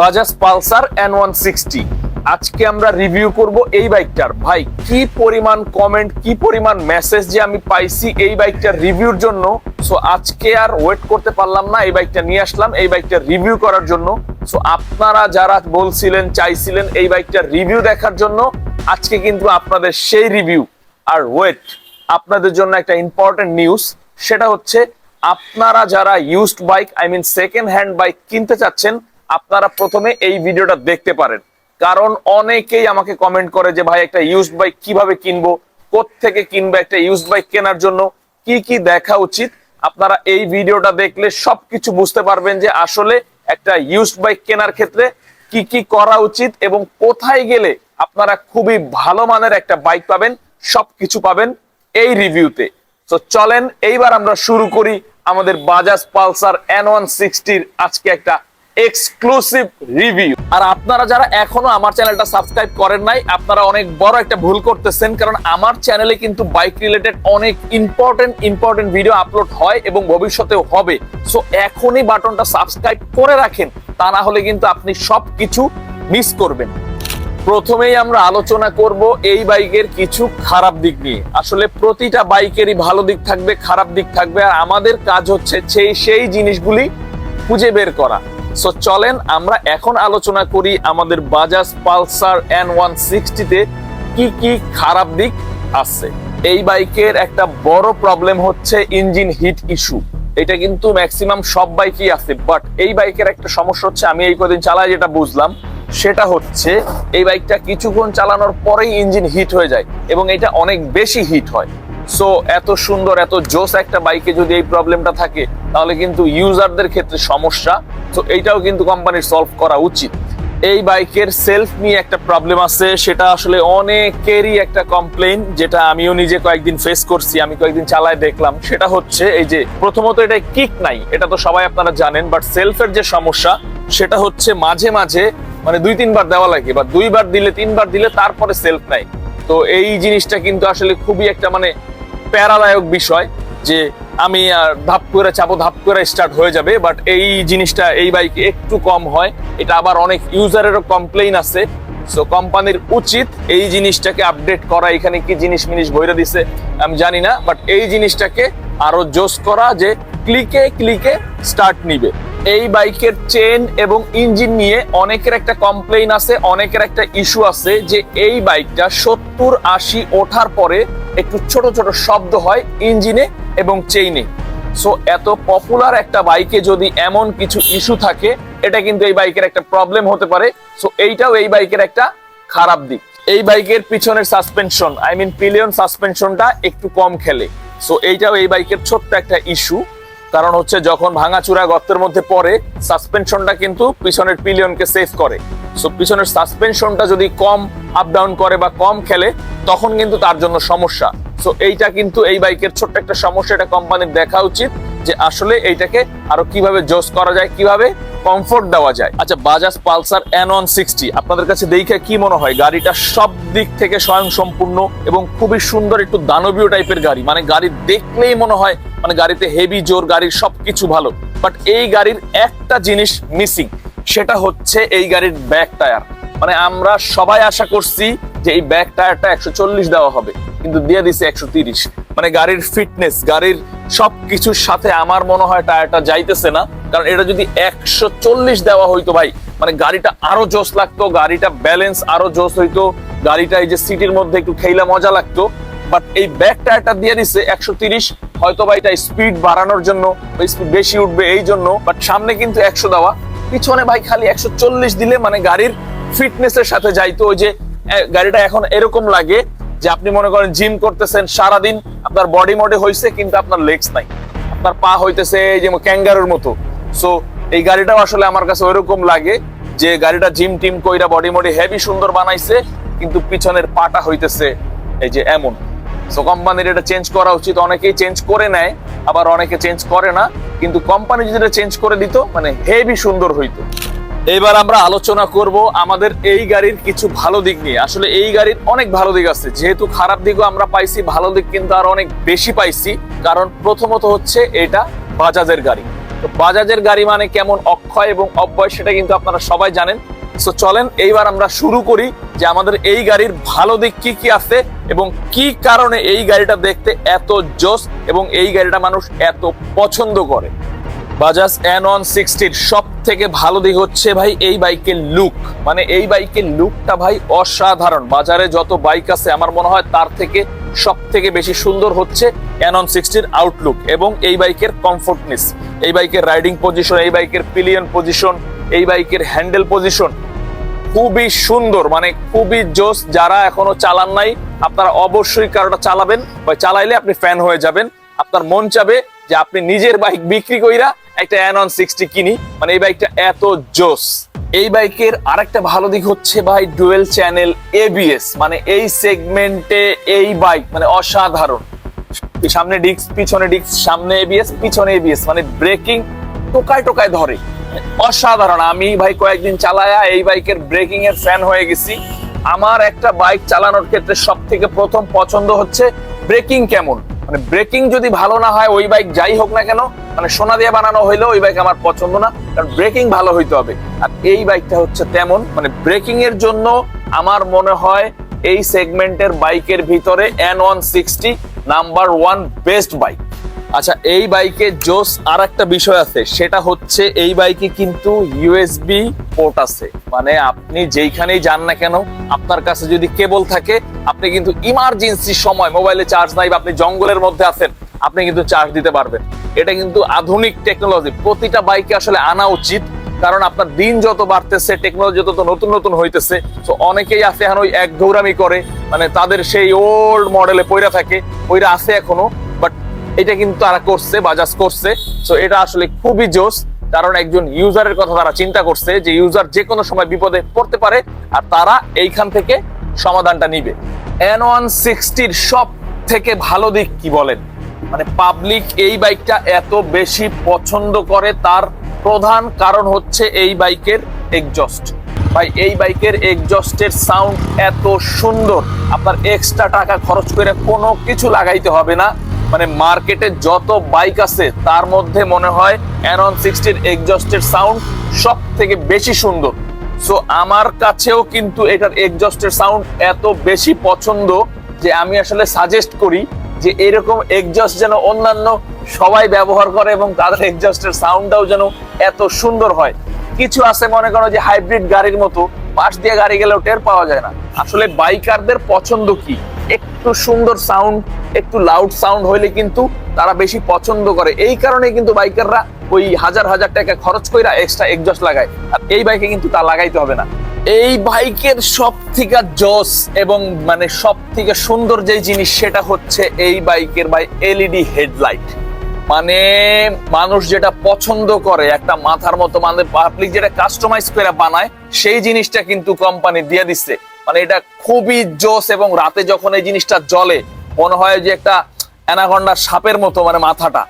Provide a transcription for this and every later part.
Bajaj Pulsar N one sixty আজকে আমরা review করব এই বাইকটার। ভাই, কি পরিমাণ কমেন্ট কি পরিমাণ মেসেজ যে আমি পাইছি এই বাইকটার রিভিউর জন্য? সো আজকে আর ওয়েট করতে পারলাম না, এই বাইকটা নিয়ে আসলাম, এই বাইকটা রিভিউ করার জন্য। সো আপনারা যারা বলছিলেন, চাইছিলেন এই বাইকটার রিভিউ দেখার জন্য, আজকে কিন্তু আপনাদের সেই রিভিউ আর ওয়েট আপনাদের জন্য একটা ইম্পর্টেন্ট নিউজ সেটা হচ্ছে আপনারা যারা used bike I mean second hand bike কিনতে চাচ্ছেন আপনারা প্রথমে এই ভিডিওটা দেখতে পারেন। কারণ অনেকেই আমাকে কমেন্ট করে যে, ভাই, একটা ইউজড বাইক কীভাবে কিনবো? থেকে কিনবো? একটা ইউজড বাইক কেনার জন্য কি কি দেখা উচিত? আপনারা এই ভিডিওটা দেখলে সবকিছু বুঝতে পারবেন যে, আসলে একটা ইউজড বাইক কেনার ক্ষেত্রে কি কি করা উচিত এবং কোথায় গেলে আপনারা খুবই ভালো মানের একটা বাইক পাবেন, সবকিছু পাবেন এই রিভিউতে। তো চলেন, এইবার আমরা শুরু করি আমাদের বাজাজ পালসার এন ওয়ান সিক্সটির আজকে একটা এক্সক্লুসিভ রিভিউ আর আপনারা যারা এখনও আমার চ্যানেলটা সাবস্ক্রাইব করেন নাই, আপনারা অনেক বড় একটা ভুল করতেছেন, কারণ আমার চ্যানেলে কিন্তু বাইক রিলেটেড অনেক ইম্পর্টেন্ট ইম্পর্টেন্ট ভিডিও আপলোড হয় এবং ভবিষ্যতেও হবে। সো এখনই বাটনটা সাবস্ক্রাইব করে রাখেন, তা না হলে কিন্তু আপনি সবকিছু মিস করবেন। প্রথমেই আমরা আলোচনা করব এই বাইকের কিছু খারাপ দিক নিয়ে। আসলে প্রতিটা বাইকেরই ভালো দিক থাকবে, খারাপ দিক থাকবে, আর আমাদের কাজ হচ্ছে সেই সেই জিনিসগুলি খুঁজে বের করা। সো চলেন আমরা এখন আলোচনা করি আমাদের বাজাজ পালসার এন ওয়ান সিক্সটিতে কি কি খারাপ দিক আছে। এই বাইকের একটা বড় প্রবলেম হচ্ছে ইঞ্জিন হিট ইস্যু এটা কিন্তু ম্যাক্সিমাম সব বাইকই আছে বাট এই বাইকের একটা সমস্যা হচ্ছে, আমি এই কদিন চালাই যেটা বুঝলাম, সেটা হচ্ছে এই বাইকটা কিছুক্ষণ চালানোর পরেই ইঞ্জিন হিট হয়ে যায়, এবং এটা অনেক বেশি হিট হয়। সো এত সুন্দর, এত জোস একটা বাইকে যদি এই প্রবলেমটা থাকে, তাহলে কিন্তু ইউজারদের ক্ষেত্রে সমস্যা। তো এইটাও কিন্তু কোম্পানির সলভ করা উচিত। এই বাইকের সেলফ নিয়ে একটা প্রবলেম আছে, সেটা আসলে অনেকেরই একটা কমপ্লেন যেটা আমিও নিজে কয়েকদিন ফেস করছি, আমি কয়েকদিন চালায় দেখলাম। সেটা হচ্ছে, এই যে প্রথমত এটা কিক নাই, এটা তো সবাই আপনারা জানেন বাট সেলফের যে সমস্যা, সেটা হচ্ছে মাঝে মাঝে মানে দুই, তিনবার দেওয়া লাগে, বা দুইবার দিলে, তিনবার দিলে তারপরে সেলফ নাই। তো এই জিনিসটা কিন্তু আসলে খুবই একটা মানে প্যারাদায়ক বিষয় যে আমি আর ধাপ করে চাপো, ধাপ করে স্টার্ট হয়ে যাবে বাট এই জিনিসটা, এই বাইকে একটু কম হয়। এটা আবার অনেক ইউজারেরও কমপ্লেইন আছে। সো কোম্পানির উচিত এই জিনিসটাকে আপডেট করা, এখানে কি জিনিস মিনিস বইরা দিছে, আমি জানি না বাট এই জিনিসটাকে আরও জোস করা যে ক্লিকে ক্লিকে স্টার্ট নিবে। এই বাইকের চেন এবং ইঞ্জিন নিয়ে অনেকের একটা কমপ্লেইন আছে, অনেকের একটা ইস্যু আছে যে এই বাইকটা সত্তর, আশি ওঠার পরে একটু ছোট ছোট শব্দ হয় ইঞ্জিনে এবং চেইনে সো এত পপুলার একটা বাইকে যদি এমন কিছু ইস্যু থাকে, এটা কিন্তু এই বাইকের একটা প্রবলেম হতে পারে। সো এইটাও এই বাইকের একটা খারাপ দিক। এই বাইকের পিছনের সাসপেনশন আই মিন পিলিয়ন সাসপেনশনটা একটু কম খেলে। সো এইটাও এই বাইকের ছোট্ট একটা ইস্যু কারণ হচ্ছে, যখন ভাঙাচুরা গর্তের মধ্যে পড়ে সাসপেনশনটা কিন্তু পিছনের পিলিয়নকে সেভ করে। সো পিছনের সাসপেনশনটা যদি কম আপ ডাউন করে বা কম খেলে, তখন কিন্তু তার জন্য সমস্যা। সো এইটা কিন্তু এই বাইকের ছোট্ট একটা সমস্যা, এটা কোম্পানির দেখা উচিত যে আসলে এইটাকে আরও কীভাবে জোস করা যায়, কীভাবে কমফোর্ট দেওয়া যায়। আচ্ছা বাজাজ পালসার ওয়ান সিক্সটি আপনাদের কাছে দেখে কি মনে হয়? গাড়িটা সব দিক থেকে স্বয়ং সম্পূর্ণ এবং খুবই সুন্দর, একটু দানবীয় টাইপের গাড়ি। মানে গাড়ি দেখলেই মনে হয় মানে গাড়িতে হেভি জোর, গাড়ির সবকিছু ভালো। বাট এই গাড়ির একটা জিনিস মিসিং সেটা হচ্ছে এই গাড়ির ব্যাক টায়ার মানে আমরা সবাই আশা করছি যে এই ব্যাক টায়ারটা একশো চল্লিশ দেওয়া হবে, কিন্তু দিয়ে দিছে একশো মানে গাড়ির ফিটনেস গাড়ির সবকিছুর সাথে আমার মনে হয় টায়ারটা যাইতেছে না, কারণ এটা যদি একশো চল্লিশ দেওয়া হইতো ভাই মানে গাড়িটা আরও জোস লাগতো, গাড়িটা ব্যালেন্স আরও জোস হইতো, গাড়িটা এই যে সিটির মধ্যে একটু খেইলা মজা লাগতো বাট এই ব্যাক টায়ারটা দিয়ে দিছে একশো তিরিশ, হয়তো বা এটা স্পিড বাড়ানোর জন্য স্পিড বেশি উঠবে এই জন্য বাট সামনে কিন্তু একশো দেওয়া। পিছনে ভাই খালি একশো চল্লিশ দিলে মানে গাড়ির ফিটনেসের সাথে যাইতো ওই যে গাড়িটা এখন এরকম লাগে যে আপনি মনে করেন জিম করতেছেন, সারাদিন আপনার বডি মডে হয়েছে কিন্তু আপনার লেগস নাই। আপনার পা হইতেছে যে ক্যাঙ্গারুর মতো। সো এই গাড়িটাও আসলে আমার কাছে ওইরকম লাগে যে গাড়িটা জিম টিম কইরা বডি মডি হেভি সুন্দর বানাইছে, কিন্তু পিছনের পাটা হইতেছে এই যে এমন। সো কোম্পানির এটা চেঞ্জ করা উচিত। অনেকেই চেঞ্জ করে নেয়, আবার অনেকে চেঞ্জ করে না। কিন্তু কোম্পানি যদি এটা চেঞ্জ করে দিত মানে হেভি সুন্দর হইতো। এবার আমরা আলোচনা করব আমাদের এই গাড়ির কিছু ভালো দিক নিয়ে। আসলে এই গাড়ির অনেক ভালো দিক আছে। যেহেতু খারাপ দিকও আমরা পাইছি, ভালো দিক কিন্তু আর অনেক বেশি পাইছি। কারণ প্রথমত হচ্ছে এটা বাজাজের গাড়ি। তো বাজাজের গাড়ি মানে কেমন অক্ষয় এবং অব্যয় সেটা কিন্তু আপনারা সবাই জানেন। তো চলেন, এইবার আমরা শুরু করি যে আমাদের এই গাড়ির ভালো দিক কি কি আছে এবং কি কারণে এই গাড়িটা দেখতে এত জোস এবং এই গাড়িটা মানুষ এত পছন্দ করে। বাজাজ এন ওয়ান সিক্সটির সব থেকে ভালো দিক হচ্ছে ভাই এই বাইকের লুক মানে এই বাইকের লুকটা ভাই অসাধারণ। বাজারে যত বাইক আছে, আমার মনে হয় তার থেকে সব থেকে বেশি সুন্দর হচ্ছে ওয়ান সিক্সটির আউটলুক এবং এই বাইকের কমফোর্টনেস এই বাইকের রাইডিং পজিশন এই বাইকের পিলিয়ন পজিশন এই বাইকের হ্যান্ডেল পজিশন খুবই সুন্দর মানে খুবই জোস যারা এখনও চালান নাই, আপনারা অবশ্যই কারোটা চালাবেন বা চালাইলে আপনি ফ্যান হয়ে যাবেন। আপনার মন চাবে যে আপনি নিজের বাইক বিক্রি কইরা একটা অন সিক্সটি কিনি। মানে এই বাইকটা এত জোস এই বাইকের আরেকটা ভালো দিক হচ্ছে ভাই ডুয়েল চ্যানেল এবিএস মানে এই সেগমেন্টে এই বাইক মানে অসাধারণ। সামনে ডিস্ক পিছনে ডিস্ক সামনে এবিএস পিছনে এবিএস মানে ব্রেকিং টোকায় টোকায় ধরে। অসাধারণ। আমি ভাই কয়েকদিন চালায়া এই বাইকের ব্রেকিং এর ফ্যান হয়ে গেছি। আমার একটা বাইক চালানোর ক্ষেত্রে সব থেকে প্রথম পছন্দ হচ্ছে ব্রেকিং কেমন? মানে ব্রেকিং যদি ভালো না হয়, ওই বাইক যাই হোক না কেন মানে সোনা দিয়ে বানানো হইলেও ওই বাইক আমার পছন্দ না, কারণ ব্রেকিং ভালো হইতে হবে। আর এই বাইকটা হচ্ছে তেমন মানে ব্রেকিং এর জন্য আমার মনে হয় এই সেগমেন্টের বাইকের ভিতরে N one sixty number one best bike আচ্ছা এই বাইকে জোস আর একটা বিষয় আছে, সেটা হচ্ছে এই বাইকে কিন্তু ইউএসবি পোর্ট আছে। মানে আপনি যেইখানেই যান না কেন, আপনার কাছে যদি কেবল থাকে, আপনি কিন্তু ইমার্জেন্সি সময় মোবাইলে চার্জ নাই বা আপনি জঙ্গলের মধ্যে আছেন, আপনি কিন্তু চার্জ দিতে পারবেন। এটা কিন্তু আধুনিক টেকনোলজি প্রতিটা বাইকে আসলে আনা উচিত, কারণ আপনার দিন যত বাড়তেছে টেকনোলজি যত নতুন নতুন হইতেছে, তো অনেকেই আছে এখন ওই এক দৌড়ামি করে মানে তাদের সেই ওল্ড মডেলে পইরা থাকে ওইরা আছে এখনও। এটা কিন্তু তারা করছে, বাজাজ করছে। তো এটা আসলে খুবই জোস কারণ একজন ইউজারের কথা তারা চিন্তা করছে যে ইউজার যে কোনো সময় বিপদে পড়তে পারে আর তারা এইখান থেকে সমাধানটা নিবে। এন ওয়ান সিক্সটির সব থেকে ভালো দিক কি বলেন? মানে পাবলিক এই বাইকটা এত বেশি পছন্দ করে, তার প্রধান কারণ হচ্ছে এই বাইকের এক্সজস্ট ভাই, এই বাইকের এক্সজস্টের সাউন্ড এত সুন্দর, আপনার এক্সট্রা টাকা খরচ করে কোনো কিছু লাগাইতে হবে না। মানে মার্কেটে যত বাইক আছে, তার মধ্যে মনে হয় অ্যানন সিক্সটির এক্সজস্টের সাউন্ড সব থেকে বেশি সুন্দর। সো আমার কাছেও কিন্তু এটার এক্সজস্টের সাউন্ড এত বেশি পছন্দ যে আমি আসলে সাজেস্ট করি যে এরকম এক্সজস্ট যেন অন্যান্য সবাই ব্যবহার করে এবং তাদের এক্সজস্টের সাউন্ডটাও যেন এত সুন্দর হয়। কিছু আছে মনে করো যে হাইব্রিড গাড়ির মতো, পাশ দিয়ে গাড়ি গেলেও টের পাওয়া যায় না। আসলে বাইকারদের পছন্দ কি? একটু সুন্দর সাউন্ড একটু লাউড সাউন্ড হইলে কিন্তু তারা বেশি পছন্দ করে। এই কারণে কিন্তু বাইকাররা ওই হাজার হাজার টাকা খরচ কইরা এক্সট্রা এক্সজস্ট লাগায়। আর এই বাইকে কিন্তু তা লাগাইতে হবে না। এই বাইকের সব থেকে জস এবং মানে সব থেকে সুন্দর যে জিনিস সেটা হচ্ছে এই বাইকের ভাই এলইডি হেডলাইট মানে মানুষ যেটা পছন্দ করে, একটা মাথার মতো মানে পাবলিক যেটা কাস্টমাইজ করে বানায়, সেই জিনিসটা কিন্তু কোম্পানি দিয়ে দিচ্ছে মানে এটা খুবই জোস এবং রাতে যখন এই জিনিসটা জ্বলে মনে হয় যে একটা অ্যানাকন্ডার সাপের মতো মানে মাথাটা।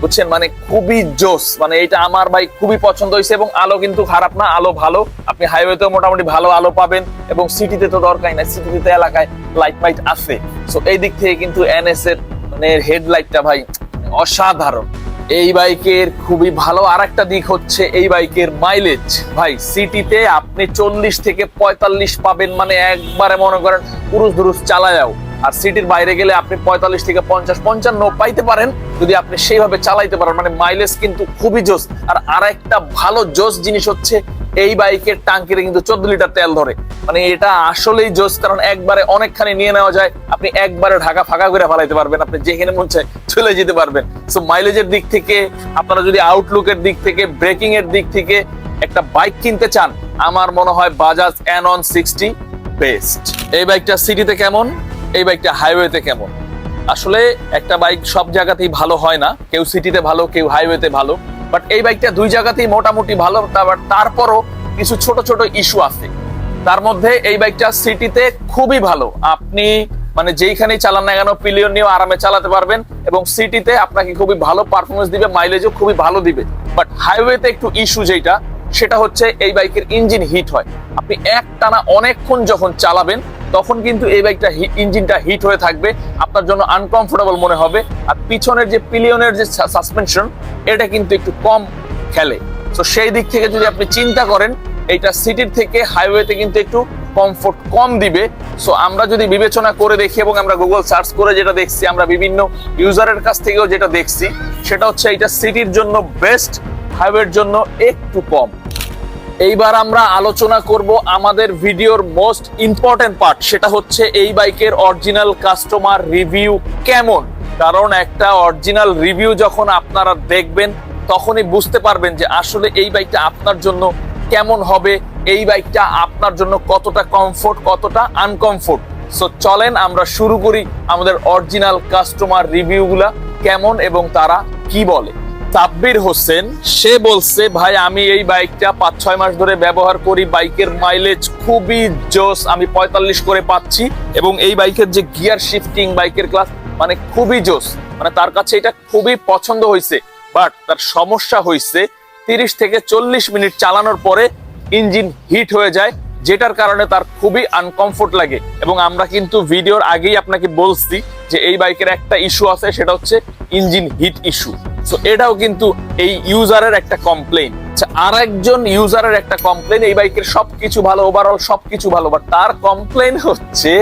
বুঝছেন? মানে খুবই জোস মানে এটা আমার ভাই খুবই পছন্দ হয়েছে এবং আলো কিন্তু খারাপ না, আলো ভালো। আপনি হাইওয়েতেও মোটামুটি ভালো আলো পাবেন এবং সিটিতে তো দরকার না সিটিতে তো এলাকায় লাইট মাইট আছে। সো এই দিক থেকে কিন্তু এনএস এর মানে হেডলাইটটা ভাই অসাধারণ। এই বাইকের খুবই ভালো। আর একটা দিক হচ্ছে এই বাইকের মাইলেজ ভাই সিটিতে আপনি চল্লিশ থেকে পঁয়তাল্লিশ পাবেন মানে একবারে মনে করেন পুরুষ দুরুষ চালায়াও। আর সিটির বাইরে গেলে আপনি পঁয়তাল্লিশ থেকে পঞ্চাশ, পঞ্চান্ন পাইতে পারেন, যদি আপনি সেইভাবে চালাইতে পারেন। মানে মাইলেজ কিন্তু খুবই জোস। আর আর একটা ভালো জোস জিনিস হচ্ছে, এই বাইকের টাঙ্কিতে কিন্তু চোদ্দ লিটার তেল ধরে। মানে এটা আসলেই জোস, কারণ একবারে অনেকখানি নিয়ে নেওয়া যায়, আপনি একবারে ঢাকা ফাঁকা করে ফেলাইতে পারবেন, আপনি যেখানে মন চায় চলে যেতে পারবেন। সো মাইলেজের দিক থেকে, আপনারা যদি আউটলুকের দিক থেকে ব্রেকিং এর দিক থেকে একটা বাইক কিনতে চান, আমার মনে হয় বাজাজ অন সিক্সটি বেস্ট এই বাইকটা সিটিতে কেমন? এই বাইকটা হাইওয়েতে কেমন? আসলে একটা বাইক সব জায়গাতেই ভালো হয় না। কেউ সিটিতে ভালো, কেউ হাইওয়েতে ভালো। বাট এই বাইকটা দুই জায়গাতেই মোটামুটি ভালো তারপর তারপরও কিছু ছোট ছোট ইস্যু আছে। তার মধ্যে এই বাইকটা সিটিতে খুবই ভালো। আপনি মানে যেইখানেই চালান না কেন পিলিয়ন নিয়েও আরামে চালাতে পারবেন এবং সিটিতে আপনাকে খুবই ভালো পারফরমেন্স দিবে মাইলেজও খুবই ভালো দিবে। বাট হাইওয়েতে একটু ইস্যু যেটা সেটা হচ্ছে এই বাইকের ইঞ্জিন হিট হয়। আপনি এক টানা অনেকক্ষণ যখন চালাবেন তখন কিন্তু এই বাইকটা ইঞ্জিনটা হিট হয়ে থাকবে, আপনার জন্য আনকমফোর্টেবল মনে হবে। আর পিছনের যে পিলিয়নের যে সাসপেনশন এটা কিন্তু একটু কম খেলে। তো সেই দিক থেকে যদি আপনি চিন্তা করেন, এইটা সিটির থেকে হাইওয়েতে কিন্তু একটু কমফোর্ট কম দিবে। সো আমরা যদি বিবেচনা করে দেখি এবং আমরা গুগল সার্চ করে যেটা দেখছি, আমরা বিভিন্ন ইউজারের কাছ থেকেও যেটা দেখছি, সেটা হচ্ছে এটা সিটির জন্য বেস্ট হাইওয়ের জন্য একটু কম। এইবার আমরা আলোচনা করব আমাদের ভিডিওর মোস্ট ইম্পর্টেন্ট পার্ট সেটা হচ্ছে এই বাইকের অরিজিনাল কাস্টমার রিভিউ কেমন? কারণ একটা অরিজিনাল রিভিউ যখন আপনারা দেখবেন, তখনই বুঝতে পারবেন যে আসলে এই বাইকটা আপনার জন্য কেমন হবে, এই বাইকটা আপনার জন্য কতটা কমফোর্ট কতটা আনকমফোর্ট সো চলেন আমরা শুরু করি আমাদের অরিজিনাল কাস্টমার রিভিউগুলা কেমন এবং তারা কি বলে। তাব্বির হোসেন, সে বলছে, ভাই, আমি এই বাইকটা পাঁচ, ছয় মাস ধরে ব্যবহার করি। বাইকের মাইলেজ খুবই জোস, আমি পঁয়তাল্লিশ করে পাচ্ছি এবং এই বাইকের যে গিয়ার শিফটিং বাইকের ক্লাস মানে খুবই জোস। মানে তার কাছে এটা খুবই পছন্দ হয়েছে। বাট তার সমস্যা হয়েছে, তিরিশ থেকে চল্লিশ মিনিট চালানোর পরে ইঞ্জিন হিট হয়ে যায়, যেটার কারণে তার খুবই আনকমফোর্ট লাগে। এবং আমরা কিন্তু ভিডিওর আগেই আপনাকে বলছি যে, এই বাইকের একটা ইস্যু আছে, সেটা হচ্ছে ইঞ্জিন হিট ইস্যু সো এটাও কিন্তু এই ইউজারের একটা কমপ্লেন আর একজন ইউজারের একটা কমপ্লেন এই বাইকের সবকিছু ভালো ওভারঅল সবকিছু ভালো বাট তার কমপ্লেন হচ্ছে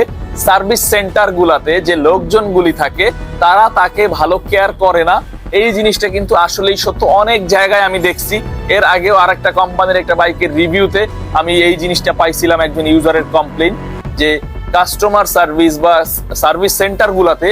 সার্ভিস সেন্টার গুলাতে যে লোকজনগুলি থাকে, তারা তাকে ভালো কেয়ার করে না। এই জিনিসটা কিন্তু আসলেই সত্য। অনেক জায়গায় আমি দেখছি, এর আগেও আরেকটা কোম্পানির একটা বাইকের রিভিউতে আমি এই জিনিসটা পাইছিলাম একজন ইউজারের কমপ্লেন যে কাস্টমার সার্ভিস বা সার্ভিস সেন্টার গুলাতে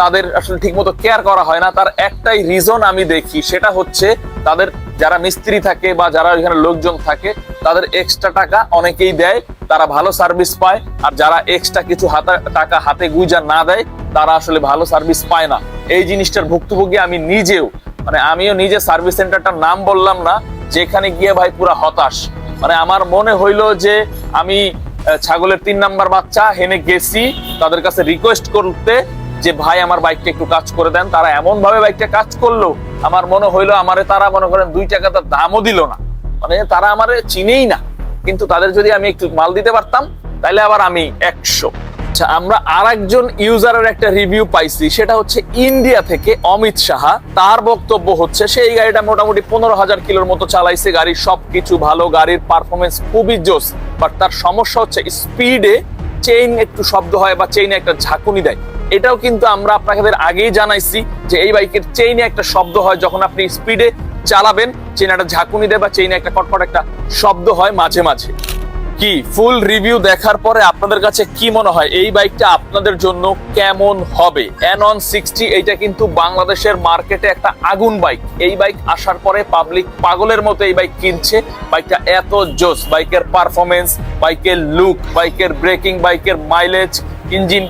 তাদের আসলে ঠিকমতো কেয়ার করা হয় না। তার একটাই রিজন আমি দেখি, সেটা হচ্ছে তাদের যারা মিস্ত্রি থাকে বা যারা এখানে লোকজন থাকে, তাদের এক্সট্রা টাকা অনেকেই দেয়, তারা ভালো সার্ভিস পায়। আর যারা এক্সট্রা কিছু হাতে, টাকা হাতে গুইজা না দেয়, তারা আসলে ভালো সার্ভিস পায় না। এই জিনিসটার ভুক্তভোগী আমি নিজেও মানে আমিও নিজে সার্ভিস সেন্টারটার নাম বললাম না, যেখানে গিয়ে ভাই পুরা হতাশ। মানে আমার মনে হইল যে আমি ছাগলের তিন নাম্বার বাচ্চা, হেনে গেছি, তাদের কাছে রিকোয়েস্ট করতে যে ভাই আমার বাইকটা একটু কাজ করে দেন, তারা এমন ভাবে বাইকটা কাজ করল, আমার মনে হইল আমারে তারা মনে করেন দুই টাকা তার দামও দিল না। মানে তারা আমারে চিনেই না। কিন্তু তাদের যদি আমি একটু মাল দিতে পারতাম তাহলে আবার আমি একশো। আচ্ছা আমরা আর একজন ইউজারের একটা রিভিউ পাইছি, সেটা হচ্ছে ইন্ডিয়া থেকে অমিত সাহা। তার বক্তব্য হচ্ছে, সেই গাড়িটা মোটামুটি পনেরো হাজার কিলোর মতো চালাইছে, গাড়ির সবকিছু ভালো, গাড়ির পারফরমেন্স খুবই জোস বাট তার সমস্যা হচ্ছে স্পিডে চেইন একটু শব্দ হয় বা চেইনে একটা ঝাঁকুনি দেয়। এটাও কিন্তু আমরা আপনাদের আগেই জানাইছি যে এই বাইকের চেইনে একটা শব্দ হয় যখন আপনি স্পিডে চালাবেন চেইনে একটা ঝাঁকুনি দেয় বা চেইনে একটা কটকট একটা শব্দ হয় মাঝে মাঝে। কি? ফুল রিভিউ দেখার পরে আপনাদের কাছে কি মনে হয়? এই বাইকটা আপনাদের জন্য কেমন হবে? অন সিক্সটি এইটা কিন্তু বাংলাদেশের মার্কেটে একটা আগুন বাইক। এই বাইক আসার পরে পাবলিক পাগলের মতো এই বাইক কিনছে। বাইকটা এত জোস। বাইকের পারফরমেন্স বাইকের লুক বাইকের ব্রেকিং বাইকের মাইলেজ ইঞ্জিন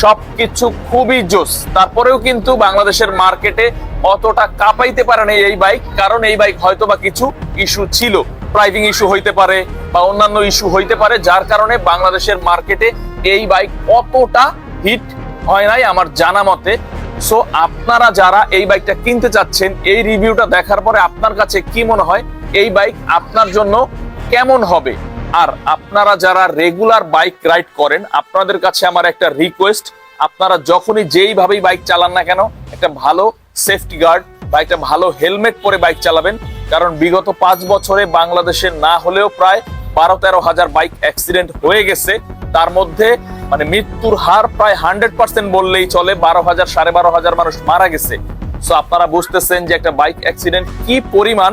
সবকিছু খুবই জোস। তারপরেও কিন্তু বাংলাদেশের মার্কেটে অতটা কাঁপাইতে পারে না এই বাইক কারণ এই বাইক হয়তো বা কিছু ইস্যু ছিল। প্রাইভিং ইস্যু হইতে পারে বা অন্যান্য ইস্যু হইতে পারে, যার কারণে বাংলাদেশের মার্কেটে এই বাইক অতটা হিট হয় নাই আমার জানা মতে। সো আপনারা যারা এই বাইকটা কিনতে চাচ্ছেন, এই রিভিউটা দেখার পরে আপনার কাছে কি মনে হয়? এই বাইক আপনার জন্য কেমন হবে? আর আপনারা যারা রেগুলার বাইক রাইড করেন, আপনাদের কাছে আমার একটা রিকোয়েস্ট আপনারা যখনই যেইভাবেই বাইক চালান না কেন, একটা ভালো সেফটি গার্ড বা একটা ভালো হেলমেট পরে বাইক চালাবেন। কারণ বিগত পাঁচ বছরে বাংলাদেশে না হলেও প্রায় বারো তেরো হাজার বাইক অ্যাক্সিডেন্ট হয়ে গেছে। তার মধ্যে মানে মৃত্যুর হার প্রায় হান্ড্রেড পার্সেন্ট বললেই চলে, বারো হাজার, সাড়ে বারো হাজার মানুষ মারা গেছে। সো আপনারা বুঝতেছেন যে একটা বাইক অ্যাক্সিডেন্ট কি পরিমাণ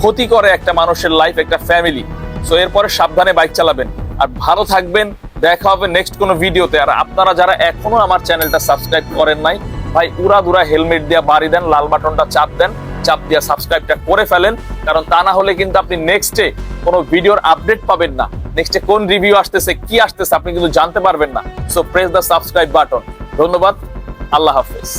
ক্ষতি করে একটা মানুষের লাইফ একটা ফ্যামিলি সো এরপরে সাবধানে বাইক চালাবেন। আর ভালো থাকবেন। দেখা হবে নেক্সট কোনো ভিডিওতে আর আপনারা যারা এখনও আমার চ্যানেলটা সাবস্ক্রাইব করেন নাই, ভাই উড়া দুরা হেলমেট দিয়া বাড়ি দেন, লাল বাটনটা চাপ দেন, চাপ দিয়া সাবস্ক্রাইবটা করে ফেলেন। কারণ তা না হলে কিন্তু আপনি নেক্সটে কোনো ভিডিওর আপডেট পাবেন না। নেক্সটে কোন রিভিউ আসতেছে, কি আসতেছে, আপনি কিন্তু জানতে পারবেন না। So press the subscribe button ধন্যবাদ। আল্লাহ হাফেজ।